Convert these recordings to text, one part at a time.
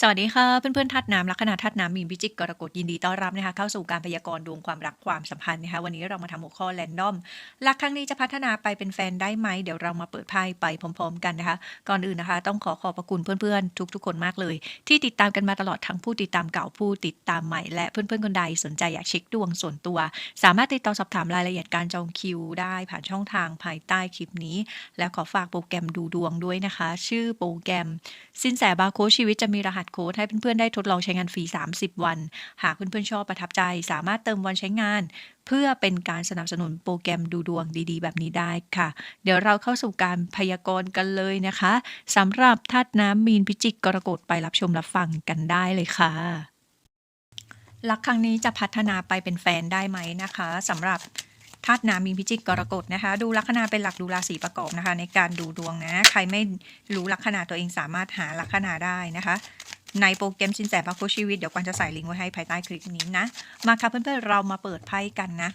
สวัสดีค่ะ เพื่อนๆธาตุน้ำลัคนาธาตุน้ำมีนพิจิกกรกฎยินดีต้อนรับนะคะเข้าสู่การพยากรณ์ดวงความรักความสัมพันธ์นะคะวันนี้เรามาทำหัวข้อแรนดอมรักครั้งนี้จะพัฒนาไปเป็นแฟนได้ไหมเดี๋ยวเรามาเปิดไพ่ไปพร้อม ๆ กันนะคะ ก่อนอื่นนะคะ ต้องขอขอบพระคุณเพื่อนๆ ทุก ๆ คนมากเลย ที่ติดตามกันมาตลอดทั้งผู้ติดตามเก่าผู้ติดตามใหม่ และเพื่อนๆคนใดสนใจอยากเช็คดวงส่วนตัว สามารถติดต่อสอบถามรายละเอียดการจองคิว ได้ผ่านช่องทางภายใต้คลิปนี้ และขอฝากโปรแกรมดูดวงด้วยนะคะ ชื่อโปรแกรมสินแสบาโคชีวิตจะมีรหัสโค้ดให้เพื่อนๆได้ทดลองใช้งานฟรี 30 วัน หากเพื่อนๆชอบประทับใจ สามารถเติมวันใช้งาน เพื่อเป็นการสนับสนุนโปรแกรมดูดวงดีๆ แบบนี้ได้ค่ะ เดี๋ยวเราเข้าสู่การพยากรณ์กันเลยนะคะสำหรับธาตุน้ำมีนพิจิกกรกฎไปรับชมรับฟังกันได้เลยค่ะรักครั้งนี้จะพัฒนาไปเป็นแฟนได้ไหมนะคะสำหรับธาตุน้ำมีนพิจิกกรกฎนะคะ ดูลัคนาเป็นหลักดูราศีประกอบนะคะ ในการดูดวงนะ ใครไม่รู้ลัคนาตัวเองสามารถหาลัคนาได้นะคะ ในโปรแกรมสินแสพระโคชีวิต เดี๋ยวกวนจะใส่ลิงก์ไว้ให้ภายใต้คลิปนี้นะ มาค่ะเพื่อนๆเรามาเปิดไพ่กันนะ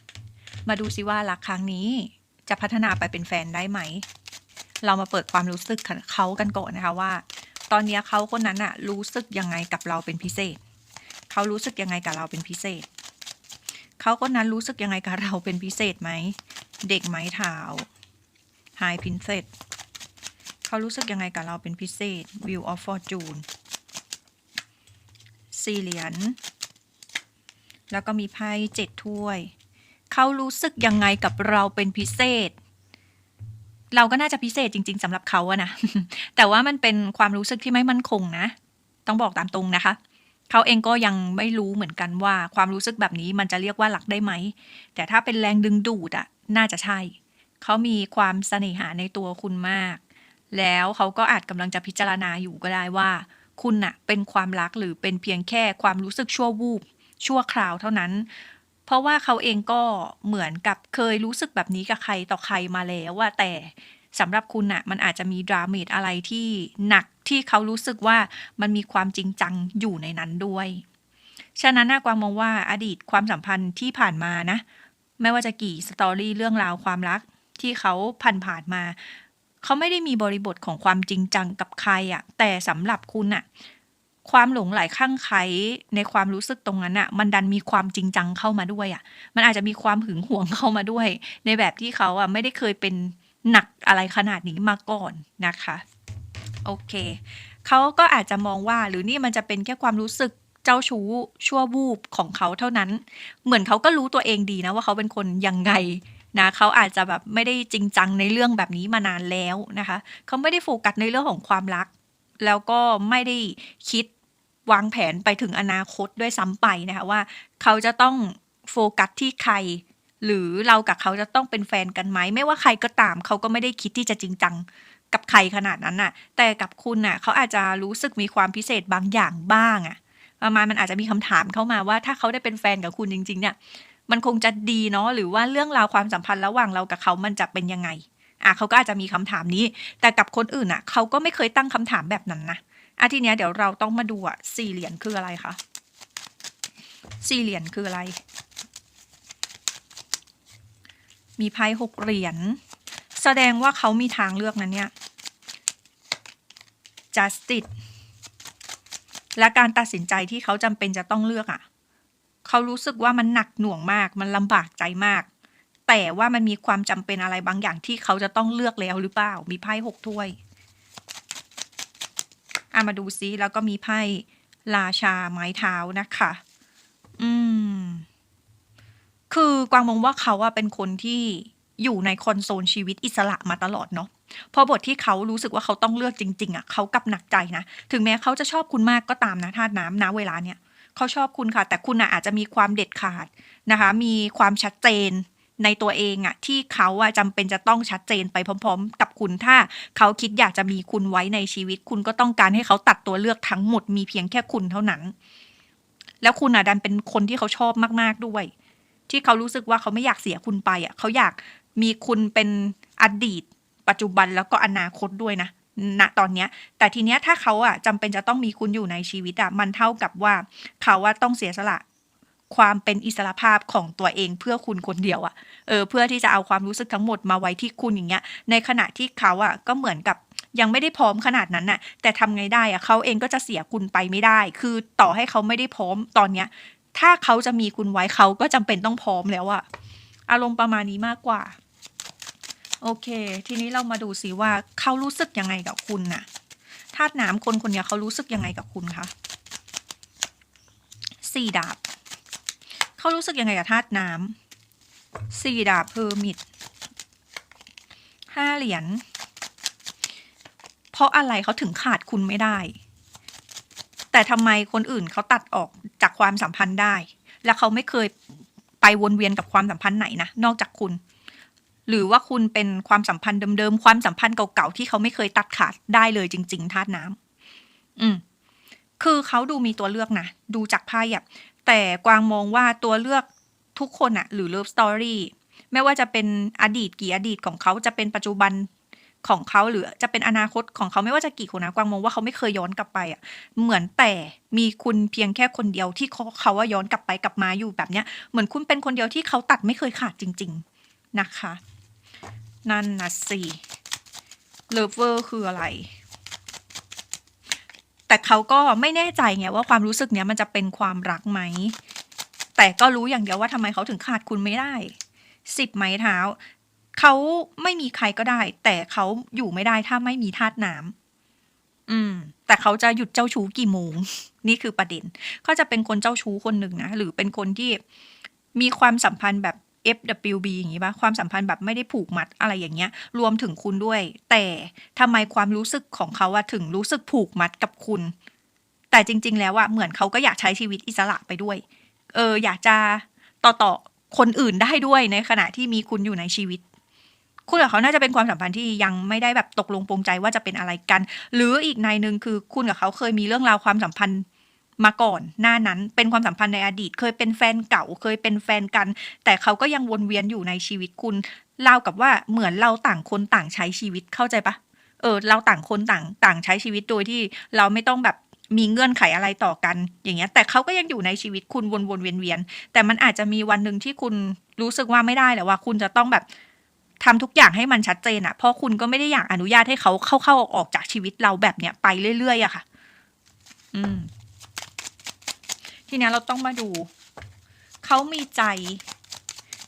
มาดูซิว่ารักครั้งนี้จะพัฒนาไปเป็นแฟนได้ไหม เรามาเปิดความรู้สึกเขากันก่อนนะคะว่า ตอนนี้เขาคนนั้นอะรู้สึกยังไงกับเราเป็นพิเศษ เขารู้สึกยังไงกับเราเป็นพิเศษ เขาคนนั้นรู้สึกยังไงกับเราเป็นพิเศษไหม เด็กไม้เท้าไฮพินเซตเขารู้สึกยังไงกับเราเป็นพิเศษ View of Fortune สี่เหรียญ แล้วก็มีไพ่เจ็ดถ้วย เขารู้สึกยังไงกับเราเป็นพิเศษ เราก็น่าจะพิเศษจริง ๆสำหรับเขาอะนะ แต่ว่ามันเป็นความรู้สึกที่ไม่มั่นคงนะ ต้องบอกตามตรงนะคะ เขาเองก็ยังไม่รู้เหมือนกันว่า ความรู้สึกแบบนี้มันจะเรียกว่าหลักได้ไหม แต่ถ้าเป็นแรงดึงดูดอะน่าจะใช่ เขามีความเสน่หาในตัวคุณมาก แล้วเขาก็อาจกำลังจะพิจารณาอยู่ก็ได้ว่า คุณน่ะเป็นความรักหรือเป็นเพียงแค่ความรู้สึกชั่ววูบชั่วคราวเท่านั้น เพราะว่าเขาเองก็เหมือนกับเคยรู้สึกแบบนี้กับใครต่อใครมาแล้วว่าแต่สำหรับคุณน่ะมันอาจจะมีดราม่าอะไรที่หนักที่เขารู้สึกว่ามันมีความจริงจังอยู่ในนั้นด้วย ฉะนั้นน่ากวางมองว่าอดีตความสัมพันธ์ที่ผ่านมานะ ไม่ว่าจะกี่สตอรี่เรื่องราวความรักที่เขาผ่านผ่านมา เขาไม่ได้มีบริบทของความจริงจังกับใครอะแต่สำหรับคุณอะความหลงไหลข้างใครในความรู้สึกตรงนั้นอะมันดันมีความจริงจังเข้ามาด้วยอะมันอาจจะมีความหึงหวงเข้ามาด้วย ในแบบที่เขาอะไม่ได้เคยเป็นหนักอะไรขนาดนี้มาก่อนนะคะโอเคเขาก็อาจจะมองว่าหรือนี่มันจะเป็นแค่ความรู้สึกเจ้าชู้ชั่ววูบของเขาเท่านั้น เหมือนเขาก็รู้ตัวเองดีนะว่าเขาเป็นคนยังไง นะเขาอาจจะแบบไม่ได้จริงจังในเรื่องแบบนี้มานานแล้วนะคะเขาไม่ได้โฟกัสในเรื่องของความรัก แล้วก็ไม่ได้คิดวางแผนไปถึงอนาคตด้วยซ้ำไปนะคะว่าเขาจะต้องโฟกัสที่ใคร หรือเรากับเขาจะต้องเป็นแฟนกันไหมไม่ว่าใครก็ตามเขาก็ไม่ได้คิดที่จะจริงจังกับใครขนาดนั้นน่ะ แต่กับคุณน่ะเขาอาจจะรู้สึกมีความพิเศษบางอย่างบ้างอะประมาณมันอาจจะมีคำถามเข้ามาว่าถ้าเขาได้เป็นแฟนกับคุณจริง ๆ เนี่ย มันคงจะดีเนาะหรือว่าเรื่องราวความสัมพันธ์ระหว่างเรากับเขามันจะเป็นยังไงอะเขาก็อาจจะมีคำถามนี้ แต่กับคนอื่นอะเขาก็ไม่เคยตั้งคำถามแบบนั้นนะอะทีเนี้ยเดี๋ยวเราต้องมาดูอะสี่เหรียญคืออะไรคะสี่เหรียญคืออะไร มีไพ่หกเหรียญแสดงว่าเขามีทางเลือกนั้นเนี่ย justice และการตัดสินใจที่เขาจำเป็นจะต้องเลือกอะ เขารู้สึกว่ามันหนักหน่วงมาก มันลำบากใจมาก แต่ว่ามันมีความจำเป็นอะไรบางอย่างที่เขาจะต้องเลือกแล้วหรือเปล่า มีไพ่หกถ้วยอะมาดูซิแล้วก็มีไพ่ราชาไม้เท้านะคะ อืม คือกวางมองว่าเขาอะเป็นคนที่อยู่ในคอนโซลชีวิตอิสระมาตลอดเนาะพอบทที่เขารู้สึกว่าเขาต้องเลือกจริง ๆอะเขากลับหนักใจนะ ถึงแม้เขาจะชอบคุณมากก็ตามนะธาตุน้ำนะเวลาเนี้ย เขาชอบคุณค่ะ แต่คุณอะอาจจะมีความเด็ดขาดนะคะ มีความชัดเจนในตัวเองอะที่เขาอะจำเป็นจะต้องชัดเจนไปพร้อม ๆ กับคุณถ้าเขาคิดอยากจะมีคุณไว้ในชีวิต คุณก็ต้องการให้เขาตัดตัวเลือกทั้งหมดมีเพียงแค่คุณเท่านั้น แล้วคุณอะดันเป็นคนที่เขาชอบมาก ๆด้วย ที่เขารู้สึกว่าเขาไม่อยากเสียคุณไปอะเขาอยากมีคุณเป็นอดีต ปัจจุบันแล้วก็อนาคตด้วยนะ ณตอนเนี้ย แต่ทีเนี้ยถ้าเขาอะจำเป็นจะต้องมีคุณอยู่ในชีวิตอะมันเท่ากับว่าเขาว่าต้องเสียสละความเป็นอิสระภาพของตัวเองเพื่อคุณคนเดียวอะเออเพื่อที่จะเอาความรู้สึกทั้งหมดมาไว้ที่คุณอย่างเงี้ย ในขณะที่เขาอะก็เหมือนกับยังไม่ได้พร้อมขนาดนั้นน่ะ แต่ทำไงได้อะเขาเองก็จะเสียคุณไปไม่ได้ คือต่อให้เขาไม่ได้พร้อมตอนเนี้ย ถ้าเขาจะมีคุณไว้เขาก็จำเป็นต้องพร้อมแล้วอะอารมณ์ประมาณนี้มากกว่า โอเค ทีนี้เรามาดูสิว่าเขารู้สึกยังไงกับคุณน่ะธาตุน้ำคนคนนี้เขารู้สึกยังไงกับคุณคะสี่ดาบเขารู้สึกยังไงกับธาตุน้ำสี่ดาบเพอร์มิดห้าเหรียญเพราะอะไรเขาถึงขาดคุณไม่ได้ แต่ทำไมคนอื่นเขาตัดออกจากความสัมพันธ์ได้ แล้วเขาไม่เคยไปวนเวียนกับความสัมพันธ์ไหนนะนอกจากคุณ หรือว่าคุณเป็นความสัมพันธ์เดิมๆ ความสัมพันธ์เก่าๆ ที่เขาไม่เคยตัดขาดได้เลยจริง ๆธาตุน้ำอืม คือเขาดูมีตัวเลือกนะ ดูจากไพ่อะแต่กวางมองว่าตัวเลือกทุกคนอะหรือเลิฟสตอรี่ไม่ว่าจะเป็นอดีตกี่อดีตของเขาจะเป็นปัจจุบันของเขาหรือจะเป็นอนาคตของเขาไม่ว่าจะกี่คนนะกวางมองว่าเขาไม่เคยย้อนกลับไปอะเหมือนแต่มีคุณเพียงแค่คนเดียวที่เขาเขาว่าย้อนกลับไปกลับมาอยู่แบบเนี้ยเหมือนคุณเป็นคนเดียวที่เขาตัดไม่เคยขาดจริง ๆนะคะ นั่นนะสิเลิฟเวอร์คืออะไร แต่เขาก็ไม่แน่ใจไงว่าความรู้สึกเนี้ยมันจะเป็นความรักไหม แต่ก็รู้อย่างเดียวว่าทำไมเขาถึงขาดคุณไม่ได้สิบไม้เท้า เขาไม่มีใครก็ได้ แต่เขาอยู่ไม่ได้ถ้าไม่มีธาตุน้ำอืม แต่เขาจะหยุดเจ้าชู้กี่โมง นี่คือประเด็นเขาจะเป็นคนเจ้าชู้คนหนึ่งนะ หรือเป็นคนที่มีความสัมพันธ์แบบ FWB อย่างนี้ปะความสัมพันธ์แบบไม่ได้ผูกมัดอะไรอย่างเงี้ย รวมถึงคุณด้วย แต่ทำไมความรู้สึกของเขาอะถึงรู้สึกผูกมัดกับคุณ แต่จริง ๆ แล้วอะเหมือนเขาก็อยากใช้ชีวิตอิสระไปด้วย เออ อยากจะต่อต่อคนอื่นได้ด้วยในขณะที่มีคุณอยู่ในชีวิต คุณกับเขาน่าจะเป็นความสัมพันธ์ที่ยังไม่ได้แบบตกลงปรงใจว่าจะเป็นอะไรกัน หรืออีกในหนึ่งคือคุณกับเขาเคยมีเรื่องราวความสัมพันธ์ มาก่อนหน้านั้นเป็นความสัมพันธ์ในอดีต เคยเป็นแฟนเก่าเคยเป็นแฟนกัน แต่เขาก็ยังวนเวียนอยู่ในชีวิตคุณเล่ากับว่าเหมือนเราต่างคนต่างใช้ชีวิตเข้าใจปะเออเราต่างคนต่างต่างใช้ชีวิตโดยที่เราไม่ต้องแบบมีเงื่อนไขอะไรต่อกัน อย่างเงี้ย แต่เขาก็ยังอยู่ในชีวิตคุณวนวนๆเวียนเวียนๆแต่มันอาจจะมีวันหนึ่งที่คุณรู้สึกว่าไม่ได้แหละว่า คุณจะต้องแบบทำทุกอย่างให้มันชัดเจนอะเพราะคุณก็ไม่ได้อยากอนุญาตให้เขาเข้าเข้าออกออกจากชีวิตเราแบบเนี้ยไปเรื่อยๆอะค่ะ อืม ทีนี้เราต้องมาดู เขามีใจ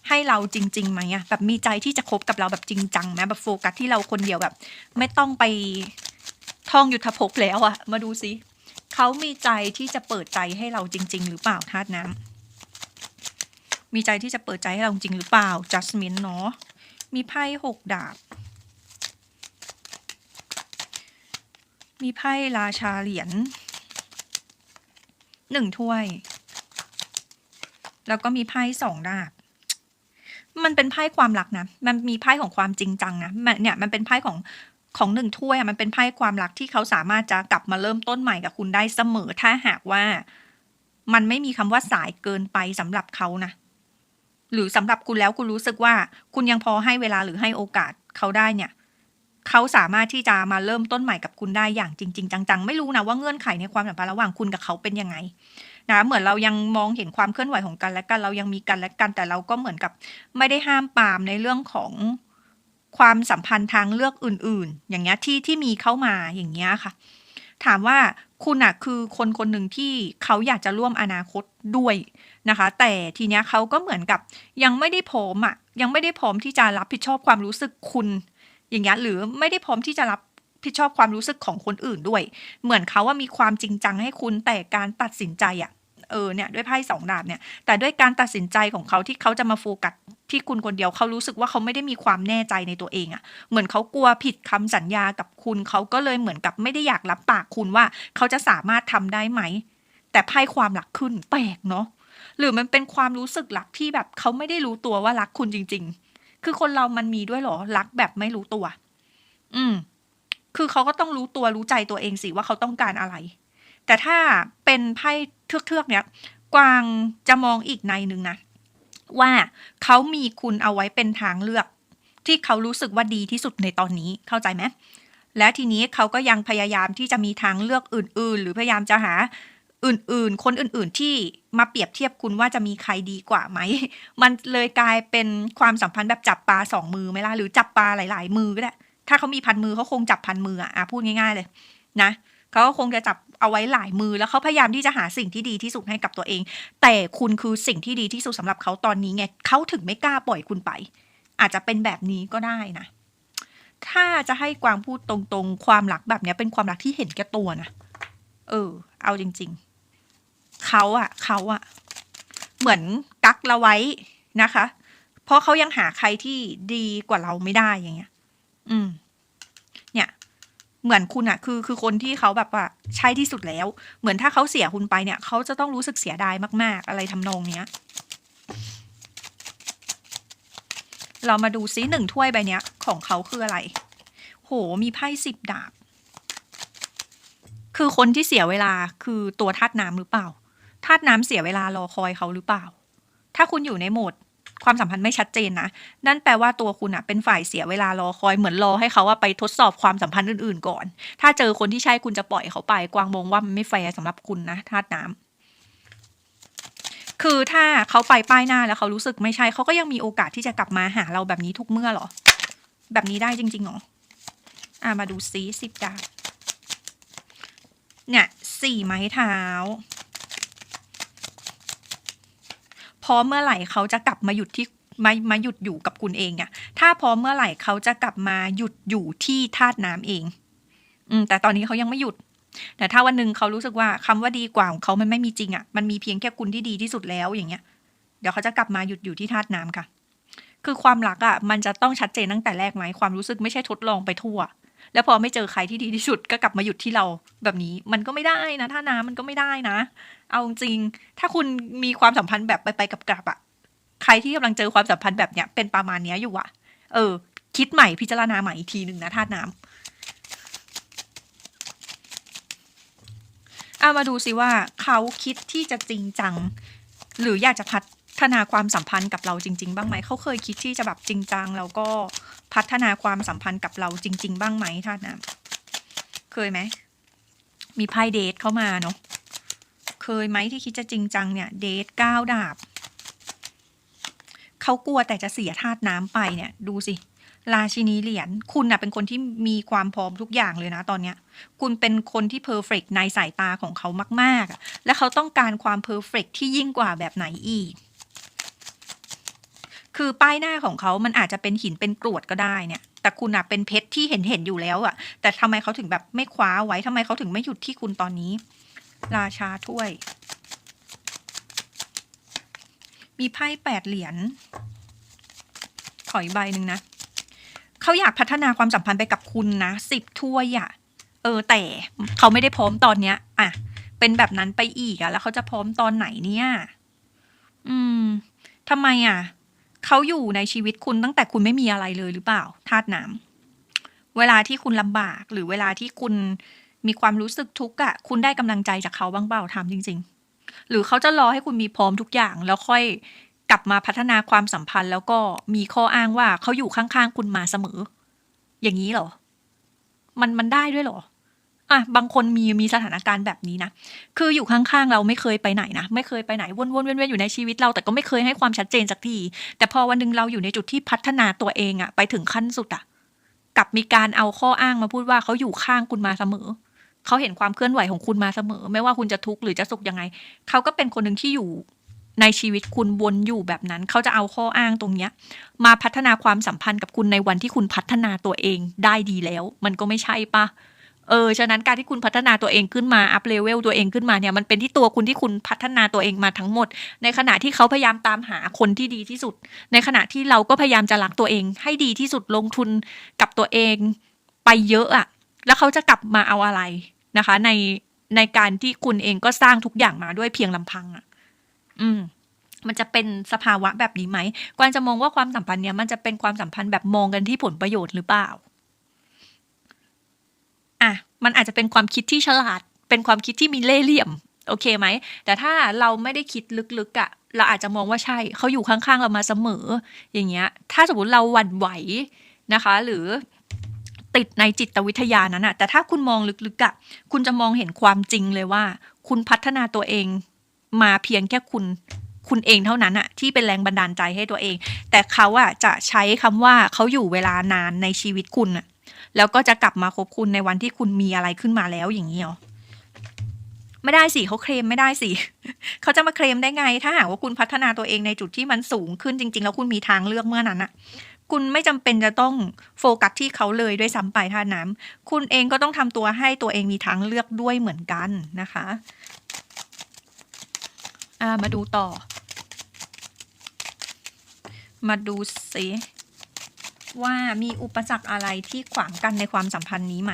ให้เราจริงๆไหมอะแบบมีใจที่จะคบกับเราแบบจริงจังไหมแบบโฟกัสที่เราคนเดียวแบบ ไม่ต้องไปท่องยุทธภพแล้วอะมาดูสิเขามีใจที่จะเปิดใจให้เราจริง ๆ หรือเปล่าธาตุน้ำมีใจที่จะเปิดใจให้เราจริงหรือเปล่า judgment เนาะมีไพ่หกดาบ มีไพ่ราชาเหรียญ หนึ่งถ้วย แล้วก็มีไพ่สองดาบมันเป็นไพ่ความรักนะ มันมีไพ่ของความจริงจังนะมันเนี่ยมันเป็นไพ่ของของหนึ่งถ้วยอะมันเป็นไพ่ความรักที่เขาสามารถจะกลับมาเริ่มต้นใหม่กับคุณได้เสมอ ถ้าหากว่า มันไม่มีคำว่าสายเกินไปสำหรับเขานะหรือสำหรับคุณแล้วคุณรู้สึกว่า คุณยังพอให้เวลาหรือให้โอกาสเขาได้เนี่ย เขาสามารถที่จะมาเริ่มต้นใหม่กับคุณได้อย่างจริง ๆ จัง ๆ ไม่รู้นะว่าเงื่อนไขในความสัมพันธ์ระหว่างคุณกับเขาเป็นยังไงนะเหมือนเรายังมองเห็นความเคลื่อนไหวของกันและกันเรายังมีกันและกันแต่เราก็เหมือนกับไม่ได้ห้ามปามในเรื่องของความสัมพันธ์ทางเลือกอื่น ๆ อย่างเงี้ยที่ที่มีเข้ามาอย่างเงี้ยค่ะ ถามว่าคุณอะคือคนคนหนึ่งที่เขาอยากจะร่วมอนาคตด้วยนะคะ แต่ทีเนี้ยเขาก็เหมือนกับยังไม่ได้พร้อมอะยังไม่ได้พร้อมที่จะรับผิดชอบความรู้สึกคุณ อย่างเงี้ยหรือไม่ได้พร้อมที่จะรับผิดชอบความรู้สึกของคนอื่นด้วย เหมือนเขาว่ามีความจริงจังให้คุณแต่การตัดสินใจอะเออเนี่ยด้วยไพ่สองดาบเนี่ยแต่ด้วยการตัดสินใจของเขาที่เขาจะมาโฟกัสที่คุณคนเดียวเขารู้สึกว่าเขาไม่ได้มีความแน่ใจในตัวเองอะเหมือนเขากลัวผิดคำสัญญากับคุณเขาก็เลยเหมือนกับไม่ได้อยากรับปากคุณว่า เขาจะสามารถทำได้ไหม แต่ไพ่ความรักขึ้นแปลกเนาะหรือมันเป็นความรู้สึกรักที่แบบเขาไม่ได้รู้ตัวว่ารักคุณจริง ๆ คือคนเรามันมีด้วยหรอ รักแบบไม่รู้ตัว อืม คือเขาก็ต้องรู้ตัวรู้ใจตัวเองสิว่าเขาต้องการอะไร แต่ถ้าเป็นไพ่เทือกๆเนี้ยกวางจะมองอีกในหนึ่งนะ ว่าเขามีคุณเอาไว้เป็นทางเลือก ที่เขารู้สึกว่าดีที่สุดในตอนนี้เข้าใจไหมและทีนี้เขาก็ยังพยายามที่จะมีทางเลือกอื่น ๆ หรือพยายามจะหา อื่นๆ คนอื่นๆที่มาเปรียบเทียบคุณว่าจะมีใครดีกว่าไหม มันเลยกลายเป็นความสัมพันธ์แบบจับปลาสองมือไหมล่ะ หรือจับปลาหลาย ๆ มือก็ได้ ถ้าเขามีพันมือเขาคงจับพันมืออะอะพูดง่าย ๆ เลย นะเขาก็คงจะจับเอาไว้หลายมือแล้วเขาพยายามที่จะหาสิ่งที่ดีที่สุดให้กับตัวเอง แต่คุณคือสิ่งที่ดีที่สุดสำหรับเขาตอนนี้ไงเขาถึงไม่กล้าปล่อยคุณไป อาจจะเป็นแบบนี้ก็ได้นะ ถ้าจะให้กวางพูดตรงๆ ความรักแบบนี้เป็นความรักที่เห็นแก่ตัวนะเออ เอาจริง ๆ เขาอะเขาอะเหมือนกักเราไว้นะคะ เพราะเขายังหาใครที่ดีกว่าเราไม่ได้อย่างเงี้ย อืม เนี่ย เหมือนคุณอะคือคือคนที่เขาแบบว่าใช่ที่สุดแล้ว เหมือนถ้าเขาเสียคุณไปเนี่ย เขาจะต้องรู้สึกเสียดายมาก ๆ อะไรทำนองเนี้ย เรามาดูซิหนึ่งถ้วยใบเนี้ย ของเขาคืออะไร โหมีไพ่สิบดาบ คือคนที่เสียเวลาคือตัวธาตุน้ำหรือเปล่า ธาตุน้ำเสียเวลารอคอยเขาหรือเปล่า ถ้าคุณอยู่ในโหมดความสัมพันธ์ไม่ชัดเจนนะ นั่นแปลว่าตัวคุณอะเป็นฝ่ายเสียเวลารอคอยเหมือนรอให้เขาว่าไปทดสอบความสัมพันธ์อื่นๆก่อน ถ้าเจอคนที่ใช่คุณจะปล่อยเขาไป กวางมองว่ามันไม่แฟร์สำหรับคุณนะธาตุน้ำคือถ้าเขาไปป้ายหน้าแล้วเขารู้สึกไม่ใช่เขาก็ยังมีโอกาสที่จะกลับมาหาเราแบบนี้ทุกเมื่อหรอ แบบนี้ได้จริงๆหรออะมาดูซีสิบดาบเนี่ยสี่ไม้เท้า พร้ อเมื่อไหร่เขาจะกลับมาหยุดที่มามาหยุดอยู่กับคุณเองอะถ้าพอเมื่อไหร่เขาจะกลับมาหยุดอยู่ที่ธาตุน้ำเอง อืม แต่ตอนนี้เขายังไม่หยุด แต่ถ้าวันหนึ่งเขารู้สึกว่าคำว่าดีกว่าของเขามันไม่มีจริงอะมันมีเพียงแค่คุณที่ดีที่สุดแล้วอย่างเงี้ย เดี๋ยวเขาจะกลับมาหยุดอยู่ที่ธาตุน้ำค่ะ คือความรักอะมันจะต้องชัดเจนตั้งแต่แรกไหมความรู้สึกไม่ใช่ทดลองไปทั่ว แล้วพอไม่เจอใครที่ดีที่สุดก็กลับมาหยุดที่เราแบบนี้ มันก็ไม่ได้นะ ถ้าน้ำมันก็ไม่ได้นะ เอาจริง ถ้าคุณมีความสัมพันธ์แบบไปไปกับกลับอะใครที่กำลังเจอความสัมพันธ์แบบเนี้ยเป็นประมาณเนี้ยอยู่อะเออ คิดใหม่พิจารณาใหม่อีกทีหนึ่งนะธาตุน้ำเอามาดูสิว่าเขาคิดที่จะจริงจัง หรืออยากจะพั ฒนาความสัมพันธ์กับเราจริง ๆ บ้างไหมเขาเคยคิดที่จะแบบจริงจังแล้วก็พัฒนาความสัมพันธ์กับเราจริง ๆ บ้างไหมท่านนะเคยไหมมีไพ่เดทเข้ามาเนาะเคยไหมที่คิดจะจริงจังเนี่ยเดทก้าวดาบเขากลัวแต่จะเสียธาตุน้ำไปเนี่ย ดูสิราชินีเหรียญคุณน่ะเป็นคนที่มีความพร้อมทุกอย่างเลยนะตอนเนี้ย คุณเป็นคนที่เพอร์เฟกในสายตาของเขามาก ๆ และเขาต้องการความเพอร์เฟกที่ยิ่งกว่าแบบไหนอีก คือป้ายหน้าของเขามันอาจจะเป็นหินเป็นกรวดก็ได้เนี่ย แต่คุณอะเป็นเพชรที่เห็นเห็นอยู่แล้วอะแต่ทำไมเขาถึงแบบไม่คว้าไว้ทำไมเขาถึงไม่หยุดที่คุณตอนนี้ ราชาถ้วย มีไพ่แปดเหรียญขออีกใบหนึ่งนะเขาอยากพัฒนาความสัมพันธ์ไปกับคุณนะสิบถ้วยอะเออแต่เขาไม่ได้พร้อมตอนเนี้ยอะเป็นแบบนั้นไปอีกอะแล้วเขาจะพร้อมตอนไหนเนี่ย อืมทำไมอะ เขาอยู่ในชีวิตคุณตั้งแต่คุณไม่มีอะไรเลยหรือเปล่าธาตุน้ำเวลาที่คุณลำบาก หรือเวลาที่คุณมีความรู้สึกทุกข์อะ คุณได้กำลังใจจากเขาบ้างเปล่าถามจริง ๆ หรือเขาจะรอให้คุณมีพร้อมทุกอย่าง แล้วค่อยกลับมาพัฒนาความสัมพันธ์ แล้วก็มีข้ออ้างว่าเขาอยู่ข้างๆคุณมาเสมอ อย่างนี้เหรอ มันมันได้ด้วยเหรอ อะบางคนมีมีสถานการณ์แบบนี้นะ คืออยู่ข้างๆเราไม่เคยไปไหนนะ ไม่เคยไปไหนวนๆเวียนๆอยู่ในชีวิตเราแต่ก็ไม่เคยให้ความชัดเจนสักที แต่พอวันหนึงเราอยู่ในจุดที่พัฒนาตัวเองอะไปถึงขั้นสุดอะกลับมีการเอาข้ออ้างมาพูดว่าเขาอยู่ข้างคุณมาเสมอ เขาเห็นความเคลื่อนไหวของคุณมาเสมอ ไม่ว่าคุณจะทุกข์หรือจะสุขยังไง เขาก็เป็นคนหนึ่งที่อยู่ในชีวิตคุณวนอยู่แบบนั้น เขาจะเอาข้ออ้างตรงเนี้ย มาพัฒนาความสัมพันธ์กับคุณในวันที่คุณพัฒนาตัวเองได้ดีแล้ว มันก็ไม่ใช่ปะ เออฉะนั้นการที่คุณพัฒนาตัวเองขึ้นมาอัพเลเวลตัวเองขึ้นมาเนี่ยมันเป็นที่ตัวคุณที่คุณพัฒนาตัวเองมาทั้งหมด ในขณะที่เขาพยายามตามหาคนที่ดีที่สุด ในขณะที่เราก็พยายามจะรักตัวเอง ให้ดีที่สุดลงทุนกับตัวเองไปเยอะอะแล้วเขาจะกลับมาเอาอะไรนะคะ ในในการที่คุณเองก็สร้างทุกอย่างมาด้วยเพียงลำพังอะอืมมันจะเป็นสภาวะแบบนี้ไหมกวางจะมองว่าความสัมพันธ์เนี่ยมันจะเป็นความสัมพันธ์แบบมองกันที่ผลประโยชน์หรือเปล่า อะมันอาจจะเป็นความคิดที่ฉลาด เป็นความคิดที่มีเล่ห์เหลี่ยม โอเคไหม แต่ถ้าเราไม่ได้คิดลึกๆอะ่ะ เราอาจจะมองว่าใช่ เขาอยู่ข้างๆเรามาเสมอ อย่างเงี้ย ถ้าสมมติเราหวั่นไหวนะคะ หรือติดในจิตวิทยานั้นอะแต่ถ้าคุณมองลึกๆอะคุณจะมองเห็นความจริงเลยว่า คุณพัฒนาตัวเอง มาเพียงแค่คุณ คุณเองเท่านั้นอะที่เป็นแรงบันดาลใจให้ตัวเอง แต่เขาอะจะใช้คำว่าเขาอยู่เวลานานในชีวิตคุณอะ แล้วก็จะกลับมาคบคุณในวันที่คุณมีอะไรขึ้นมาแล้วอย่างนี้หรอไม่ได้สิเขาเคลมไม่ได้สิเขาจะมาเคลมได้ไง ถ้าหากว่าคุณพัฒนาตัวเองในจุดที่มันสูงขึ้นจริง ๆ แล้วคุณมีทางเลือกเมื่อนั้นอะคุณไม่จำเป็นจะต้องโฟกัสที่เขาเลยด้วยซ้ำไปท่าน้ำคุณเองก็ต้องทำตัวให้ตัวเองมีทางเลือกด้วยเหมือนกันนะคะามาดูต่อ มาดูสิ ว่ามีอุปสรรคอะไรที่ขวางกันในความสัมพันธ์นี้ไหม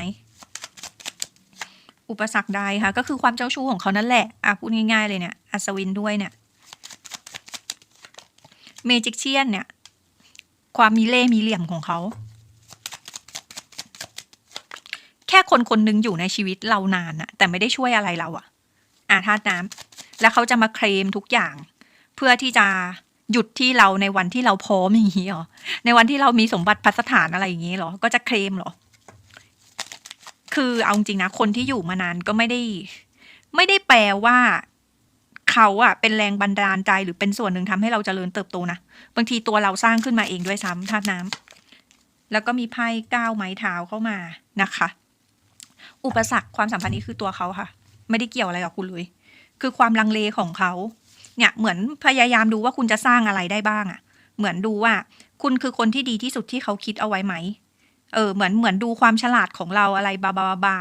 อุปสรรคใดคะก็คือความเจ้าชู้ของเขานั่นแหละอะพูดง่ายๆเลยเนี่ย อัศวินด้วยเนี่ย เมจิกเชียนเนี่ย ความมีเล่มีเหลี่ยมของเขา แค่คนคนหนึ่งอยู่ในชีวิตเรานานอะแต่ไม่ได้ช่วยอะไรเราอะอะธาตุน้ำแล้วเขาจะมาเคลมทุกอย่าง เพื่อที่จะ หยุดที่เราในวันที่เราพร้อมอย่างนี้เหรอ ในวันที่เรามีสมบัติพัสถานอะไรอย่างนี้เหรอ ก็จะเคลมเหรอ คือเอาจริงนะ คนที่อยู่มานานก็ไม่ได้ ไม่ได้แปลว่าเขาอะเป็นแรงบันดาลใจหรือเป็นส่วนหนึ่งทำให้เราเจริญเติบโตนะ บางทีตัวเราสร้างขึ้นมาเองด้วยซ้ำธาตุน้ำแล้วก็มีไพ่ก้าวไม้เท้าเข้ามานะคะ อุปสรรคความสัมพันธ์นี้คือตัวเขาค่ะ ไม่ได้เกี่ยวอะไรกับคุณเลย คือความลังเลของเขา เนี่ยเหมือนพยายามดูว่าคุณจะสร้างอะไรได้บ้างอะเหมือนดูว่า คุณคือคนที่ดีที่สุดที่เขาคิดเอาไว้ไหมเออเหมือนเหมือนดูความฉลาดของเราอะไรบาบาบาบา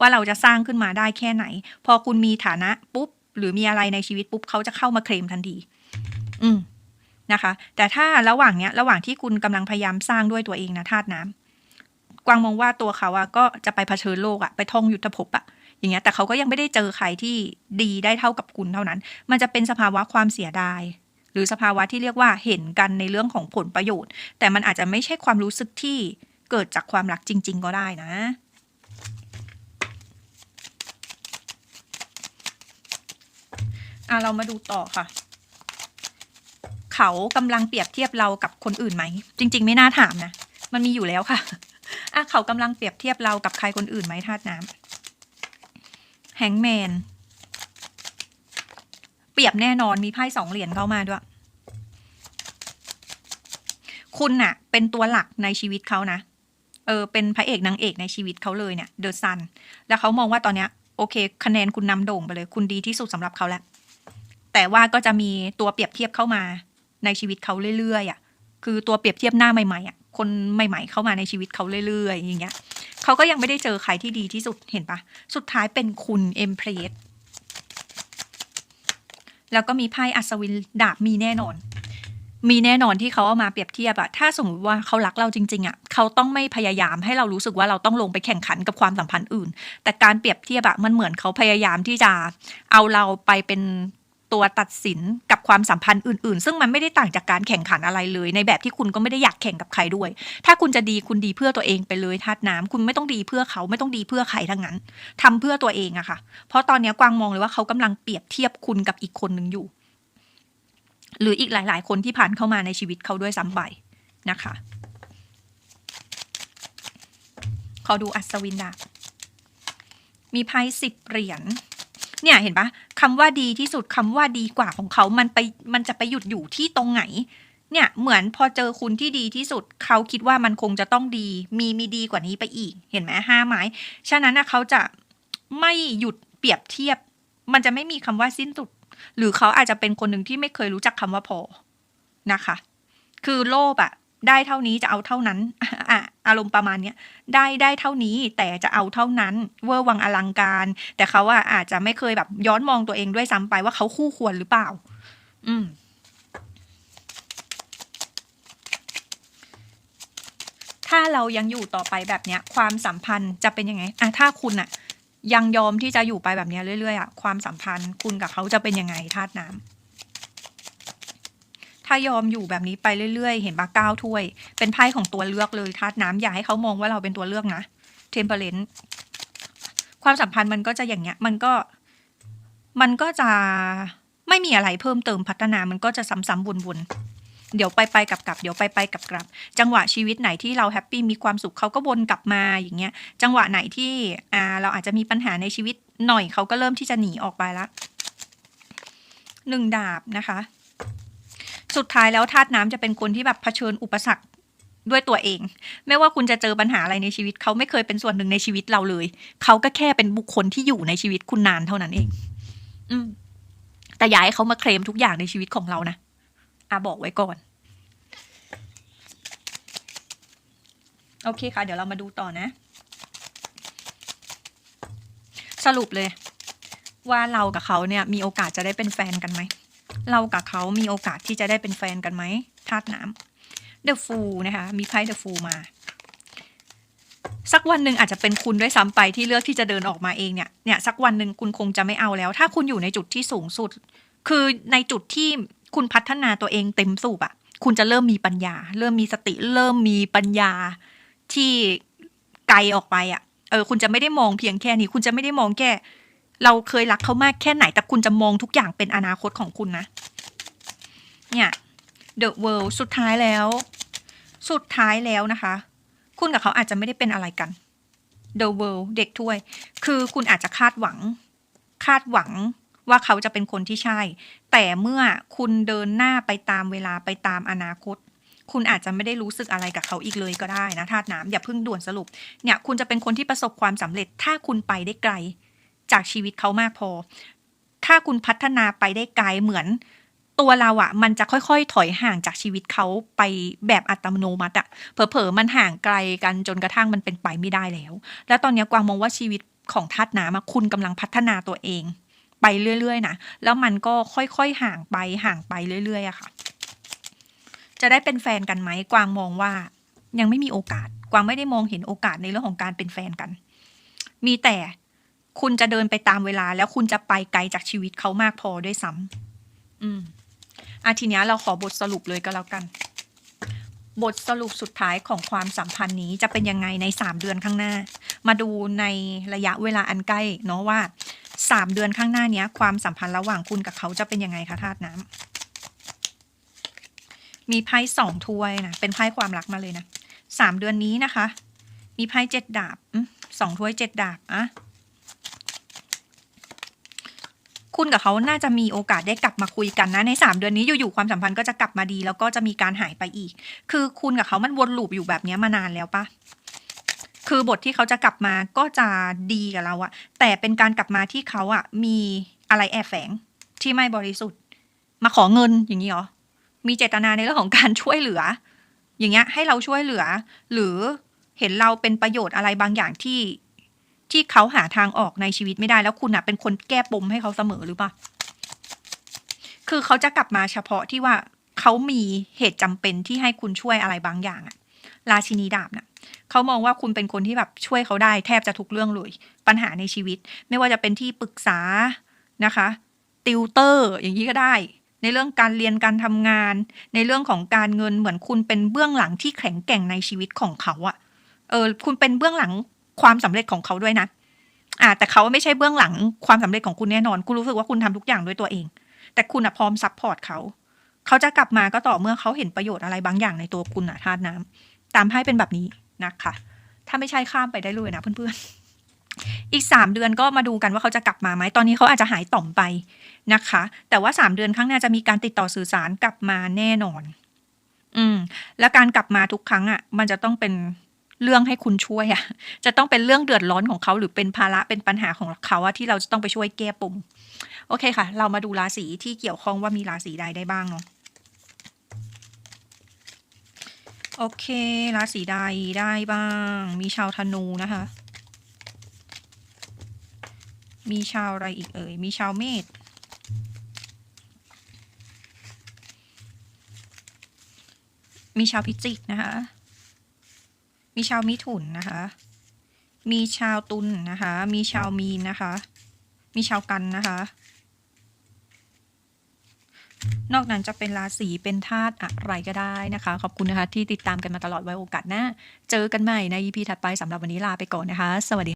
ว่าเราจะสร้างขึ้นมาได้แค่ไหน พอคุณมีฐานะปุ๊บ หรือมีอะไรในชีวิตปุ๊บเขาจะเข้ามาเคลมทันที อืมนะคะ แต่ถ้าระหว่างเนี้ย ระหว่างที่คุณกำลังพยายามสร้างด้วยตัวเองนะธาตุน้ำกวางมองว่าตัวเขาอะก็จะไปเผชิญโลกอะไปท่องยุทธภพอะ อย่างเงี้ยแต่เขาก็ยังไม่ได้เจอใครที่ดีได้เท่ากับคุณเท่านั้น มันจะเป็นสภาวะความเสียดาย หรือสภาวะที่เรียกว่าเห็นกันในเรื่องของผลประโยชน์ แต่มันอาจจะไม่ใช่ความรู้สึกที่เกิดจากความรักจริง ๆ ก็ได้นะอะเรามาดูต่อค่ะเขากำลังเปรียบเทียบเรากับคนอื่นไหม จริง ๆ ไม่น่าถามนะ มันมีอยู่แล้วค่ะอะเขากำลังเปรียบเทียบเรากับใครคนอื่นไหมธาตุน้ำ แฮงแมน เปรียบแน่นอนมีไพ่สองเหรียญเข้ามาด้วย คุณน่ะ เป็นตัวหลักในชีวิตเขานะ เออ เป็นพระเอกนางเอกในชีวิตเขาเลยเนี่ยเดอะซัน แล้วเขามองว่าตอนเนี้ย โอเค คะแนนคุณนำโด่งไปเลย คุณดีที่สุดสำหรับเขาแล้ว แต่ว่าก็จะมีตัวเปรียบเทียบเข้ามา ในชีวิตเขาเรื่อยๆอะ คือตัวเปรียบเทียบหน้าใหม่ๆอะ คนใหม่ ๆ เข้ามาในชีวิตเขาเรื่อยๆ อย่างเงี้ย เขาก็ยังไม่ได้เจอใครที่ดีที่สุดเห็นปะสุดท้ายเป็นคุณเอ็มเพรสแล้วก็มีไพ่อัศวินดาบมีแน่นอน มีแน่นอนที่เขาเอามาเปรียบเทียบอะถ้าสมมติว่าเขารักเราจริงๆอะเขาต้องไม่พยายามให้เรารู้สึกว่าเราต้องลงไปแข่งขันกับความสัมพันธ์อื่น แต่การเปรียบเทียบอะมันเหมือนเขาพยายามที่จะเอาเราไปเป็น ตัวตัดสินกับความสัมพันธ์อื่นๆ ซึ่งมันไม่ได้ต่างจากการแข่งขันอะไรเลย ในแบบที่คุณก็ไม่ได้อยากแข่งกับใครด้วย ถ้าคุณจะดีคุณดีเพื่อตัวเองไปเลยธาตุน้ำคุณไม่ต้องดีเพื่อเขาไม่ต้องดีเพื่อใครทั้งนั้นทำเพื่อตัวเองอะค่ะ เพราะตอนนี้กวางมองเลยว่าเขากำลังเปรียบเทียบคุณกับอีกคนหนึ่งอยู่ หรืออีกหลาย ๆ คนที่ผ่านเข้ามาในชีวิตเขาด้วยซ้ำไปนะคะขอดูอัศวินดาบมีไพ่สิบเหรียญ เนี่ยเห็นปะคำว่าดีที่สุดคำว่าดีกว่าของเขา มันไปมันจะไปหยุดอยู่ที่ตรงไหน เนี่ยเหมือนพอเจอคุณที่ดีที่สุด เขาคิดว่ามันคงจะต้องดี มีมีดีกว่านี้ไปอีก เห็นไหมห้าไม้ฉะนั้นนะเขาจะไม่หยุดเปรียบเทียบ มันจะไม่มีคำว่าสิ้นสุด หรือเขาอาจจะเป็นคนหนึ่งที่ไม่เคยรู้จักคำว่าพอนะคะ คือโลภอะ ได้เท่านี้จะเอาเท่านั้นอะอารมณ์ประมาณเนี้ยได้ได้เท่านี้แต่จะเอาเท่านั้นเวอร์วังอลังการ แต่เขาอะอาจจะไม่เคยแบบย้อนมองตัวเองด้วยซ้ำไปว่าเขาคู่ควรหรือเปล่า อืมถ้าเรายังอยู่ต่อไปแบบเนี้ย ความสัมพันธ์จะเป็นยังไงอะถ้าคุณอะยังยอมที่จะอยู่ไปแบบเนี้ยเรื่อยๆอะความสัมพันธ์คุณกับเขาจะเป็นยังไงธาตุน้ำายอมอยู่แบบนี้ไปเรื่อย ๆ เห็นปะก้าวถ้วย เป็นไพ่ของตัวเลือกเลยธาตุน้ำอย่าให้เขามองว่าเราเป็นตัวเลือกนะเทมเพลนความสัมพันธ์มันก็จะอย่างเงี้ย มันก็ มันก็จะไม่มีอะไรเพิ่มเติมพัฒนามันก็จะซ้ำๆวนๆ เดี๋ยวไปไปๆกลับเดี๋ยวไปไปๆกลับจังหวะชีวิตไหนที่เราแฮปปี้มีความสุขเขาก็วนกลับมาอย่างเงี้ย จังหวะไหนที่อ่าเราอาจจะมีปัญหาในชีวิตหน่อยเขาก็เริ่มที่จะหนีออกไปละหนึ่งดาบนะคะ สุดท้ายแล้วธาตุน้ำจะเป็นคนที่แบบเผชิญอุปสรรคด้วยตัวเอง ไม่ว่าคุณจะเจอปัญหาอะไรในชีวิต เขาไม่เคยเป็นส่วนหนึ่งในชีวิตเราเลย เขาก็แค่เป็นบุคคลที่อยู่ในชีวิตคุณนานเท่านั้นเอง อืม แต่อย่าให้เขามาเคลมทุกอย่างในชีวิตของเรานะอาบอกไว้ก่อน โอเคค่ะ เดี๋ยวเรามาดูต่อนะ สรุปเลย ว่าเรากับเขาเนี่ย มีโอกาสจะได้เป็นแฟนกันไหม เรากับเขามีโอกาสที่จะได้เป็นแฟนกันไหมธาตุน้ำเดอะฟูนะคะมีไพ่เดอะฟูมาสักวันหนึ่งอาจจะเป็นคุณด้วยซ้ำไปที่เลือกที่จะเดินออกมาเองเนี่ยเนี่ยสักวันหนึ่งคุณคงจะไม่เอาแล้ว ถ้าคุณอยู่ในจุดที่สูงสุด คือในจุดที่คุณพัฒนาตัวเองเต็มสูบอะคุณจะเริ่มมีปัญญา เริ่มมีสติ เริ่มมีปัญญาที่ไกลออกไปอะเออคุณจะไม่ได้มองเพียงแค่นี้ คุณจะไม่ได้มองแค่ เราเคยรักเขามากแค่ไหน แต่คุณจะมองทุกอย่างเป็นอนาคตของคุณนะ เนี่ย The World สุดท้ายแล้ว สุดท้ายแล้วนะคะ คุณกับเขาอาจจะไม่ได้เป็นอะไรกัน The World เด็กถ้วย คือคุณอาจจะคาดหวัง คาดหวังว่าเขาจะเป็นคนที่ใช่ แต่เมื่อคุณเดินหน้าไปตามเวลาไปตามอนาคต คุณอาจจะไม่ได้รู้สึกอะไรกับเขาอีกเลยก็ได้นะธาตุน้ำอย่าเพิ่งด่วนสรุป เนี่ย คุณจะเป็นคนที่ประสบความสำเร็จ ถ้าคุณไปได้ไกล จากชีวิตเขามากพอ ถ้าคุณพัฒนาไปได้ไกลเหมือน ตัวเราอะ่ะมันจะค่อยๆ ถอยห่างจากชีวิตเขาไปแบบอัตโนมัติอะ่ะเผลอๆมันห่างไกลกันจนกระทั่งมันเป็นไปไม่ได้แล้ว แล้วตอนนี้กวางมองว่าชีวิตของธาตุน้ำคุณกำลังพัฒนาตัวเอง ไปเรื่อยๆนะแล้วมันก็ค่อยๆห่างไปห่างไปเรื่อยๆอะค่ะ จะได้เป็นแฟนกันไหมกวางมองว่ายังไม่มีโอกาส กวางไม่ได้มองเห็นโอกาสในเรื่องของการเป็นแฟนกัน มีแต่ คุณจะเดินไปตามเวลา แล้วคุณจะไปไกลจากชีวิตเขามากพอด้วยซ้ำอืมอาทีเนี้ยเราขอบทสรุปเลยก็แล้วกัน บทสรุปสุดท้ายของความสัมพันธ์นี้จะเป็นยังไงในสามเดือนข้างหน้า มาดูในระยะเวลาอันใกล้เนาะว่าสามเดือนข้างหน้านี้ความสัมพันธ์ระหว่างคุณกับเขาจะเป็นยังไงคะธาตุน้ำมีไพ่สองถ้วยนะเป็นไพ่ความรักมาเลยนะสามเดือนนี้นะคะ มีไพ่เจ็ดดาบสองถ้วยเจ็ดดาบอะ คุณกับเขาน่าจะมีโอกาสได้กลับมาคุยกันนะในสามเดือนนี้อยู่ๆความสัมพันธ์ก็จะกลับมาดี แล้วก็จะมีการหายไปอีก คือคุณกับเขามันวนลูปอยู่แบบนี้มานานแล้วปะคือบทที่เขาจะกลับมาก็จะดีกับเราอะแต่เป็นการกลับมาที่เขาอะมีอะไรแอบแฝงที่ไม่บริสุทธิ์ มาขอเงินอย่างนี้เหรอมีเจตนาในเรื่องของการช่วยเหลือ อย่างเงี้ยให้เราช่วยเหลือ หรือเห็นเราเป็นประโยชน์อะไรบางอย่างที่ ที่เขาหาทางออกในชีวิตไม่ได้แล้วคุณอะเป็นคนแก้ปมให้เขาเสมอหรือเปล่า คือเขาจะกลับมาเฉพาะที่ว่าเขามีเหตุจำเป็นที่ให้คุณช่วยอะไรบางอย่างอะราชินีดาบน่ะเขามองว่าคุณเป็นคนที่แบบช่วยเขาได้แทบจะทุกเรื่องเลย ปัญหาในชีวิต ไม่ว่าจะเป็นที่ปรึกษานะคะ ติวเตอร์ อย่างนี้ก็ได้ ในเรื่องการเรียนการทำงาน ในเรื่องของการเงินเหมือนคุณเป็นเบื้องหลังที่แข็งแกร่งในชีวิตของเขาอะเออคุณเป็นเบื้องหลัง ความสำเร็จของเขาด้วยนะอ่าแต่เขาไม่ใช่เบื้องหลังความสำเร็จของคุณแน่นอน คุณรู้สึกว่าคุณทำทุกอย่างด้วยตัวเอง แต่คุณอะพร้อมซัพพอร์ตเขา เขาจะกลับมาก็ต่อเมื่อเขาเห็นประโยชน์อะไรบางอย่างในตัวคุณอะธาตุน้ำตามให้เป็นแบบนี้นะคะ ถ้าไม่ใช่ข้ามไปได้เลยนะเพื่อนๆ อีกสามเดือนก็มาดูกันว่าเขาจะกลับมาไหม ตอนนี้เขาอาจจะหายต่อมไปนะคะ แต่ว่าสามเดือนข้างหน้าจะมีการติดต่อสื่อสารกลับมาแน่นอน อืม และการกลับมาทุกครั้งอะ่ะ มันจะต้องเป็น เรื่องให้คุณช่วยอะ่ะจะต้องเป็นเรื่องเดือดร้อนของเขาหรือเป็นภาระเป็นปัญหาของเขาอะที่เราจะต้องไปช่วยแก้ปมโอเคค่ะ เรามาดูราศีที่เกี่ยวข้องว่ามีราศีใดได้บ้างเนาะโอเคราศีใดได้บ้าง มีชาวธนูนะคะ มีชาวอะไรอีกเอ่ย มีชาวเมษมีชาวพิจิกนะคะ มีชาวมิถุนนะคะ มีชาวตุลนนะคะ มีชาวมีนนะคะ มีชาวกันนะคะ นอกนั้นจะเป็นราศีเป็นธาตุอะไรก็ได้นะคะ ขอบคุณนะคะ ที่ติดตามกันมาตลอดไว้โอกาสหน้า เจอกันใหม่ใน EP ถัดไปสำหรับวันนี้ลาไปก่อนนะคะ สวัสดี